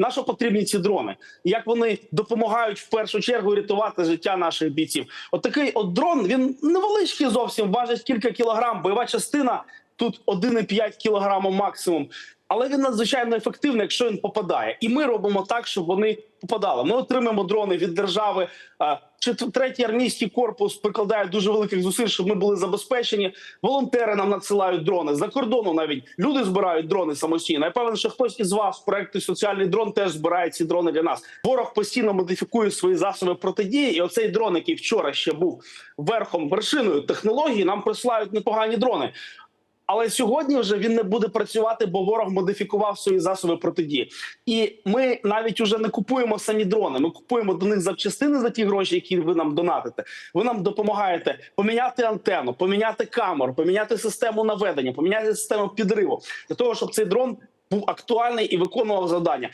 На що потрібні ці дрони? Як вони допомагають в першу чергу рятувати життя наших бійців? От такий от дрон він невеличкий зовсім важить кілька кілограм. Бойова частина тут 1,5 кілограма максимум. Але він надзвичайно ефективний, якщо він попадає, і ми робимо так, щоб вони попадали. Ми отримаємо дрони від держави. Чет- третій армійський корпус прикладає дуже великих зусиль, щоб ми були забезпечені. Волонтери нам надсилають дрони за кордону. Навіть люди збирають дрони самостійно. Я певен, що хтось із вас в проекті соціальний дрон теж збирає ці дрони для нас. Ворог постійно модифікує свої засоби протидії. І оцей дрон, який вчора ще був верхом вершиною технології, нам присилають непогані дрони. Але сьогодні вже він не буде працювати, бо ворог модифікував свої засоби протидії. І ми навіть уже не купуємо самі дрони. Ми купуємо до них запчастини за ті гроші, які ви нам донатите. Ви нам допомагаєте поміняти антенну, поміняти камеру, поміняти систему наведення, поміняти систему підриву для того, щоб цей дрон був актуальний і виконував завдання.